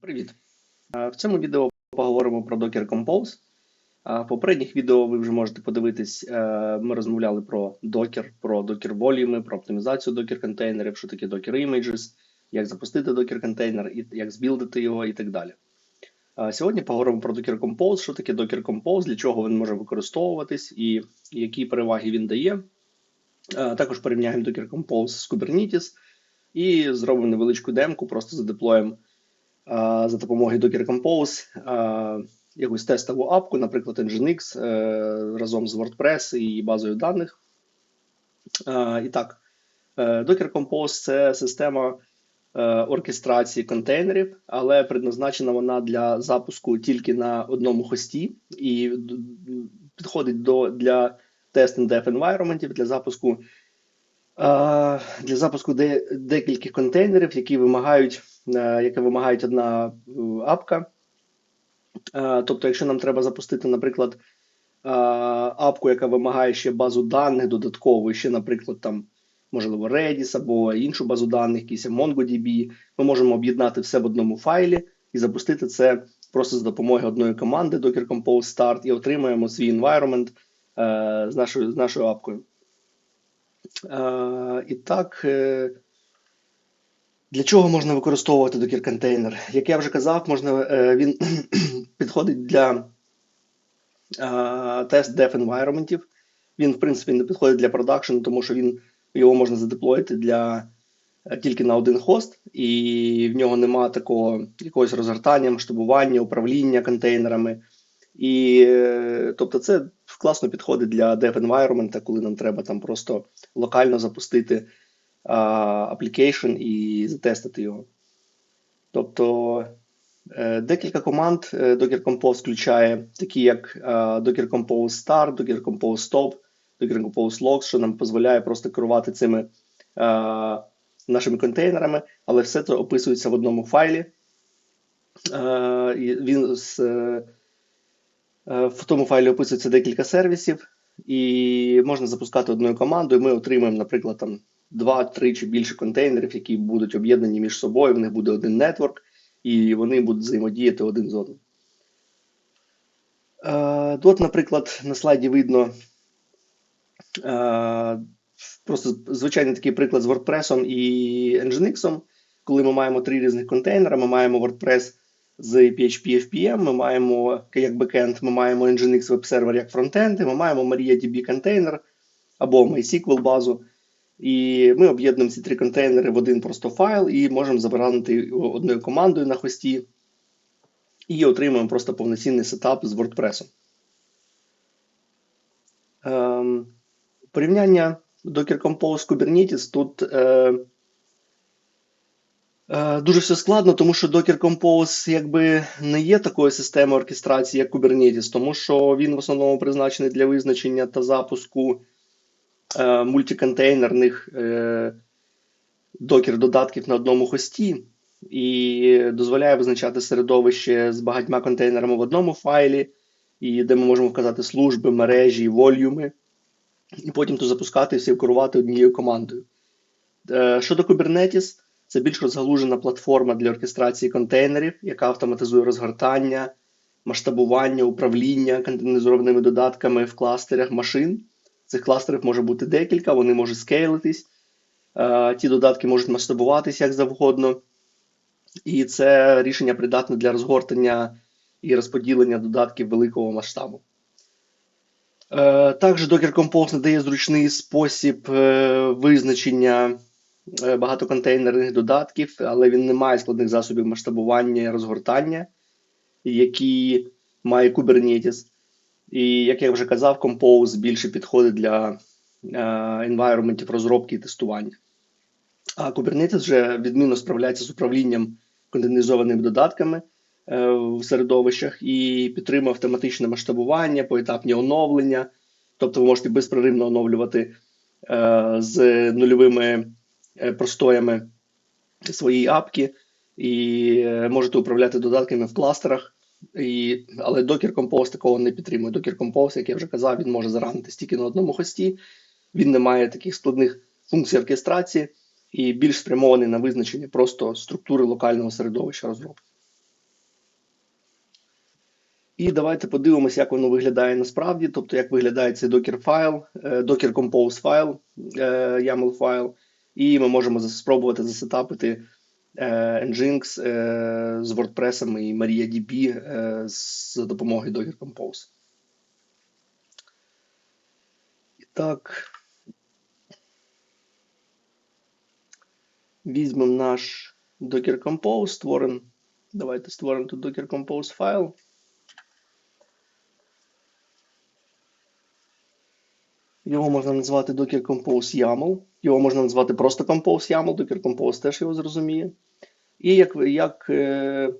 Привіт! В цьому відео поговоримо про Docker Compose. В попередніх відео ви вже можете подивитись, е, ми розмовляли про Docker, про Docker волюми, про оптимізацію Docker контейнерів, що таке Docker Images, як запустити Docker контейнер, як збілдити його і так далі. Сьогодні поговоримо про Docker Compose, що таке Docker Compose, для чого він може використовуватись і які переваги він дає. Також порівняємо Docker Compose з Kubernetes і зробимо невеличку демку, просто задеплоїмо а, за допомогою Docker Compose якусь тестову апку, наприклад, Nginx е, разом з WordPress і базою даних. І так, е, Docker Compose це система е, оркестрації контейнерів, але предназначена вона для запуску тільки на одному хості і підходить до, для dev environment, для запуску для запуску де, декількох контейнерів, які вимагають, е, яке вимагають одна е, апка. Тобто, якщо нам треба запустити, наприклад, апку, яка вимагає ще базу даних додаткову, ще, наприклад, там, можливо, Redis або іншу базу даних, якийсь MongoDB, ми можемо об'єднати все в одному файлі і запустити це просто за допомогою одної команди Docker Compose Start і отримаємо свій environment е, з нашою, з нашою апкою. Е, І так, е, для чого можна використовувати Docker контейнер? Як я вже казав, можна, е, він підходить для тест dev environment. Він, в принципі, не підходить для продакшн, тому що він, його можна задеплоїти для, тільки на один хост, і в нього немає такого якогось розгортання, масштабування, управління контейнерами. І е, тобто це класно підходить для dev environment, коли нам треба там просто локально запустити а, application і затестити його. Тобто е, декілька команд е, Docker Compose включає, такі як Docker Compose Start, Docker Compose Stop, Docker Compose Logs, що нам дозволяє просто керувати цими е, нашими контейнерами, але все це описується в одному файлі. І він з, В тому файлі описується декілька сервісів, і можна запускати одною командою. Ми отримаємо, наприклад, там 2-3 чи більше контейнерів, які будуть об'єднані між собою. В них буде один нетворк, і вони будуть взаємодіяти один з одним. Е, От, наприклад, на слайді видно е, просто звичайний такий приклад з WordPress і Nginx. Коли ми маємо три різних контейнери, ми маємо WordPress з PHP FPM, ми маємо як бекенд, ми маємо Nginx Web Server як фронтенд, ми маємо MariaDB контейнер або MySQL базу. І ми об'єднуємо ці три контейнери в один просто файл і можемо забранити одною командою на хості. І отримуємо просто повноцінний сетап з WordPress. Ем, порівняння Docker Compose Kubernetes тут. Е, Дуже все складно, тому що Docker Compose якби не є такою системою оркестрації, як Kubernetes, тому що він в основному призначений для визначення та запуску е, мультиконтейнерних е, докер додатків на одному хості і дозволяє визначати середовище з багатьма контейнерами в одному файлі, і де ми можемо вказати служби, мережі, волюми, і потім то запускати і всі керувати однією командою. Е, Щодо Kubernetes, це більш розгалужена платформа для оркестрації контейнерів, яка автоматизує розгортання, масштабування, управління контейнеризованими додатками в кластерах машин. Цих кластерів може бути декілька, вони можуть скейлитись. Е, Ті додатки можуть масштабуватися як завгодно. І це рішення придатне для розгортання і розподілення додатків великого масштабу. Е, Також Docker Compose надає зручний спосіб е, визначення е, багатоконтейнерних додатків, але він не має складних засобів масштабування і розгортання, які має Kubernetes. І як я вже казав, Compose більше підходить для environmentів розробки і тестування. А Kubernetes вже відмінно справляється з управлінням контейнеризованими додатками е, в середовищах і підтримує автоматичне масштабування, поетапні оновлення. Тобто ви можете безперервно оновлювати е, з нульовими простоями свої апки і е, можете управляти додатками в кластерах. І, але Docker Compose такого не підтримує. Docker Compose, як я вже казав, він може заранити тільки на одному хості, він не має таких складних функцій оркестрації і більш спрямований на визначення просто структури локального середовища розробки. І давайте подивимося, як воно виглядає насправді, тобто як виглядає цей Docker файл, е, Docker Compose файл, е, YAML файл, і ми можемо спробувати засетапити е, Nginx е, з WordPress і MariaDB е, з допомогою Docker Compose. І так. Візьмемо наш Docker Compose, створимо. Давайте створимо тут Docker Compose файл. Його можна назвати Docker Compose YAML. Його можна назвати просто Compose YAML, Docker Compose теж його зрозуміє. І як, як е,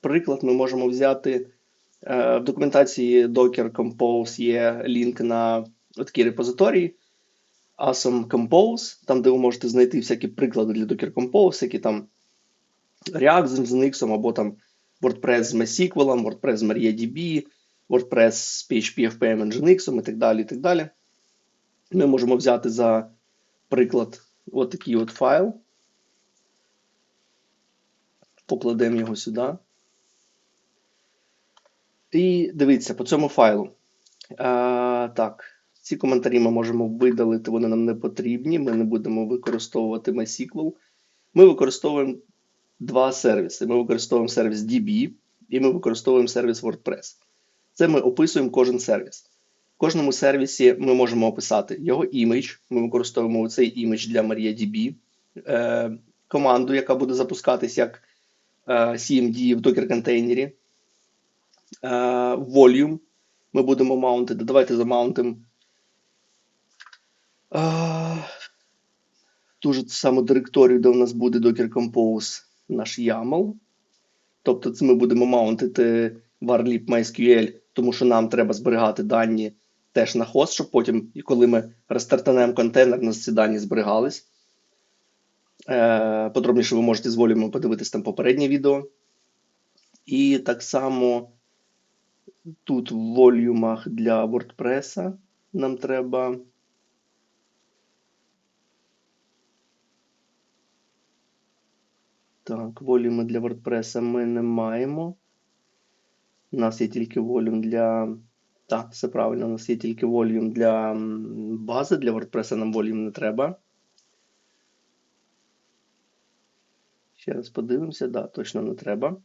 приклад, ми можемо взяти е, в документації Docker Compose є лінк на такі репозиторії. Awesome Compose, там, де ви можете знайти всякі приклади для Docker Compose, які там React з Nginx, або там WordPress з MySQL, WordPress з MariaDB, WordPress з PHP, FPM, Nginx і так далі. і так далі. Ми можемо взяти за приклад от такий от файл. Покладемо його сюди. І дивіться по цьому файлу. А, так, ці коментарі ми можемо видалити, вони нам не потрібні. Ми не будемо використовувати MySQL. Ми використовуємо два сервіси. Ми використовуємо сервіс DB і ми використовуємо сервіс WordPress. Це ми описуємо кожен сервіс. В кожному сервісі ми можемо описати його імідж. Ми використовуємо цей імідж для MariaDB, е, команду, яка буде запускатись як е, CMD в Docker контейнері. Е, volume ми будемо маунтити. Давайте замаунтимо ту ж саму директорію, де у нас буде Docker Compose наш YAML. Тобто це ми будемо маунтити varlib MySQL, тому що нам треба зберігати дані теж на хост, щоб потім, коли ми розтартанемо контейнер, ці дані зберігались. Е, подробніше ви можете з волюмом подивитись там попереднє відео. І так само тут в волюмах для WordPress нам треба. Так, волюми для WordPress ми не маємо. У нас є тільки волюм для. Так, все правильно, у нас є тільки волюм для бази, для WordPress нам волюм не треба. Ще раз подивимося, да, точно не треба.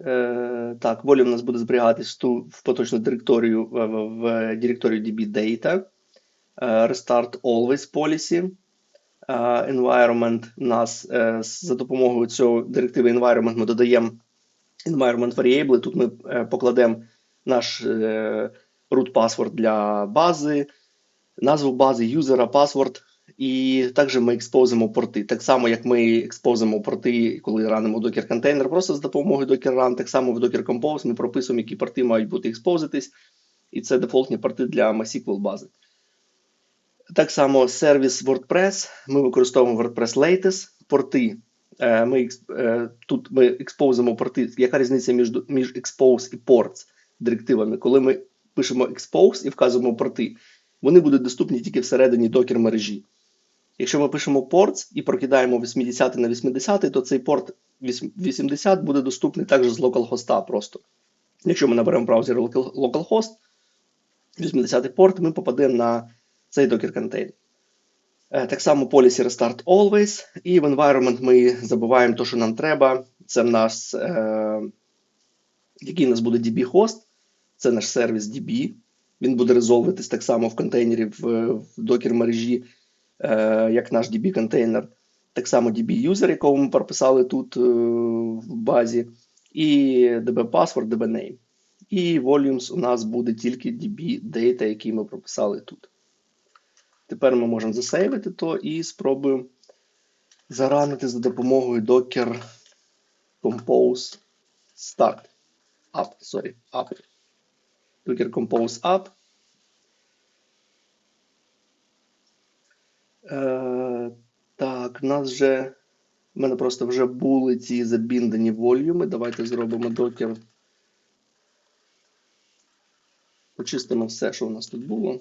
Е, так, волюм у нас буде зберігатись в, поточну директорію в директорію DB Data. Е, Restart Always Policy. Е, environment у нас е, за допомогою цього директиви environment ми додаємо environment variable. Тут ми е, покладемо наш е, root password для бази, назву бази, юзера, password. І також ми експозимо порти. Так само, як ми експозимо порти, коли ранимо Docker контейнер, просто з допомогою Docker Run, так само в Docker Compose ми прописуємо, які порти мають бути експозитись. І це дефолтні порти для MySQL бази. Так само сервіс WordPress. Ми використовуємо WordPress Latest, порти. Е, Ми, е, тут ми експозимо порти. Яка різниця між, між expose і ports директивами? Коли ми пишемо expose і вказуємо порти, вони будуть доступні тільки всередині докер мережі. Якщо ми пишемо ports і прокидаємо 80 на 80, то цей порт 80 буде доступний також з localhost просто. Якщо ми наберемо local- localhost, 80 порт, ми попадемо на цей докер контейнер. Е, Так само policy restart always. І в environment ми забуваємо те, що нам треба. Це в нас, е, який у нас буде DB-хост. Це наш сервіс DB. Він буде резолвитись так само в контейнері в, в докер мережі, е, як наш DB контейнер. Так само DB user, якого ми прописали тут е, в базі. І DB password, DB name. І volumes у нас буде тільки DB data, який ми прописали тут. Тепер ми можемо засейвити то і спробуємо заранити за допомогою Docker Compose Start. Up, sorry, up. Docker Compose Up. Е, так, в нас вже. В мене просто вже були ці забіндені волюми. Давайте зробимо Docker. Почистимо все, що у нас тут було.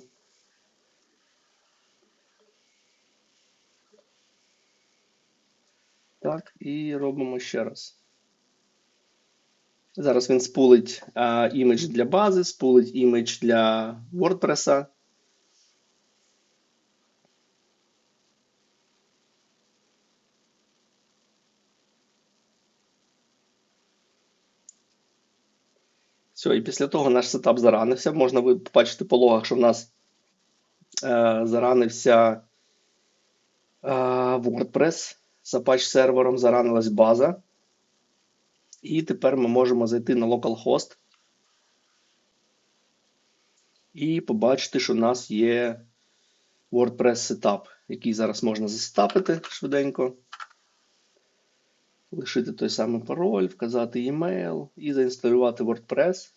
Так, і робимо ще раз. Зараз він спулить е, імідж для бази, спулить імідж для WordPress. Все, і після того наш сетап заранився. Можна ви побачити по логах, що в нас е, заранився е, WordPress з Apache сервером, заранилась база. І тепер ми можемо зайти на localhost і побачити, що в нас є WordPress сетап, який зараз можна засетапити швиденько. Лишити той самий пароль, вказати email і заінсталювати WordPress.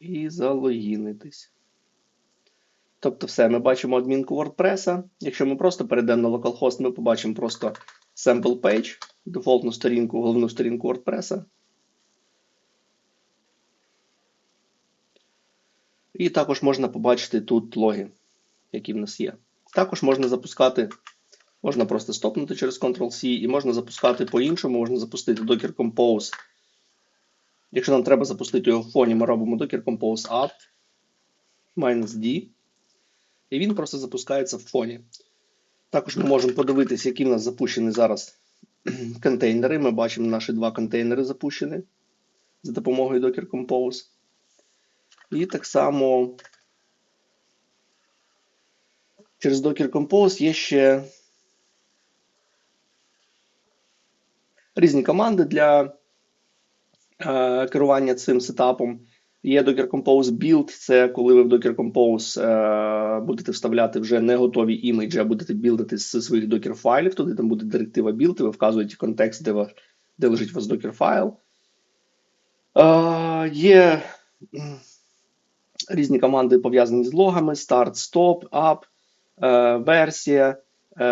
І залогінитись. Тобто, все, ми бачимо адмінку WordPress. Якщо ми просто перейдемо на localhost, ми побачимо просто sample page, дефолтну сторінку, головну сторінку WordPress. І також можна побачити тут логи, які в нас є. Також можна запускати, можна просто стопнути через Ctrl-C, і можна запускати по-іншому, можна запустити Docker Compose. Якщо нам треба запустити його в фоні, ми робимо Docker Compose apt -d. І він просто запускається в фоні. Також ми можемо подивитися, які в нас запущені зараз контейнери. Ми бачимо наші два контейнери запущені за допомогою Docker Compose. І так само через Docker Compose є ще різні команди для е, керування цим сетапом. Є Docker Compose Build, це коли ви в Docker Compose е, будете вставляти вже не готові іміджі, а будете білдити з своїх Docker файлів. Туди там буде директива build, і ви вказуєте контекст, де, ви, де лежить у вас Docker файл. Е, є різні команди пов'язані з логами: Start, Stop, Up, е, версія, е,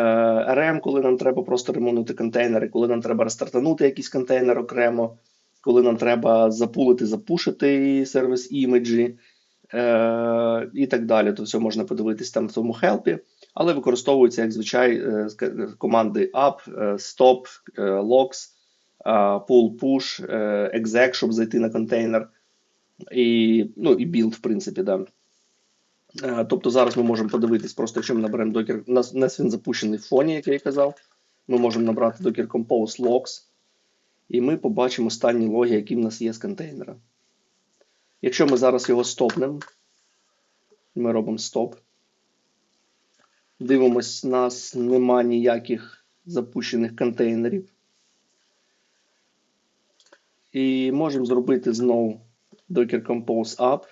RM, коли нам треба просто ремонтувати контейнери, коли нам треба рестартанути якийсь контейнер окремо, коли нам треба запулити, запушити сервіс імеджі е, і так далі. То все можна подивитись там в тому хелпі, але використовуються як звичай е, команди up, е, stop, е, е, pull, push, е, exec, щоб зайти на контейнер і ну, і build, в принципі, да. Е, тобто зараз ми можемо подивитись, просто якщо ми наберемо Docker, у нас, у нас він запущений в фоні, як я і казав. Ми можемо набрати Docker Compose Logs, і ми побачимо останні логи, які в нас є з контейнера. Якщо ми зараз його стопнемо, ми робимо стоп. Дивимось, у нас нема ніяких запущених контейнерів. І можемо зробити знову Docker Compose Up.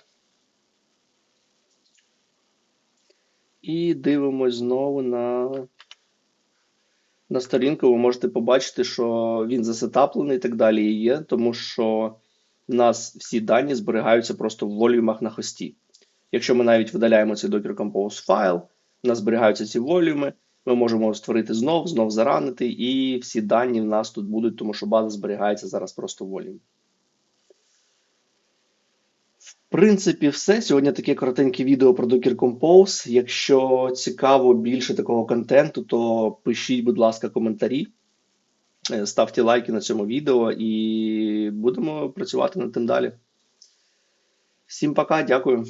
І дивимось знову на на сторінку. Ви можете побачити, що він засетаплений і так далі і є, тому що в нас всі дані зберігаються просто в волюмах на хості. Якщо ми навіть видаляємо цей Docker Compose файл, у нас зберігаються ці волюми, ми можемо створити знов, знов заранити, і всі дані в нас тут будуть, тому що база зберігається зараз просто в волюмі принципі, все. Сьогодні таке коротеньке відео про Docker Compose. Якщо цікаво більше такого контенту, то пишіть, будь ласка, коментарі, е, ставте лайки на цьому відео і будемо працювати над тим далі. Всім пока, дякую.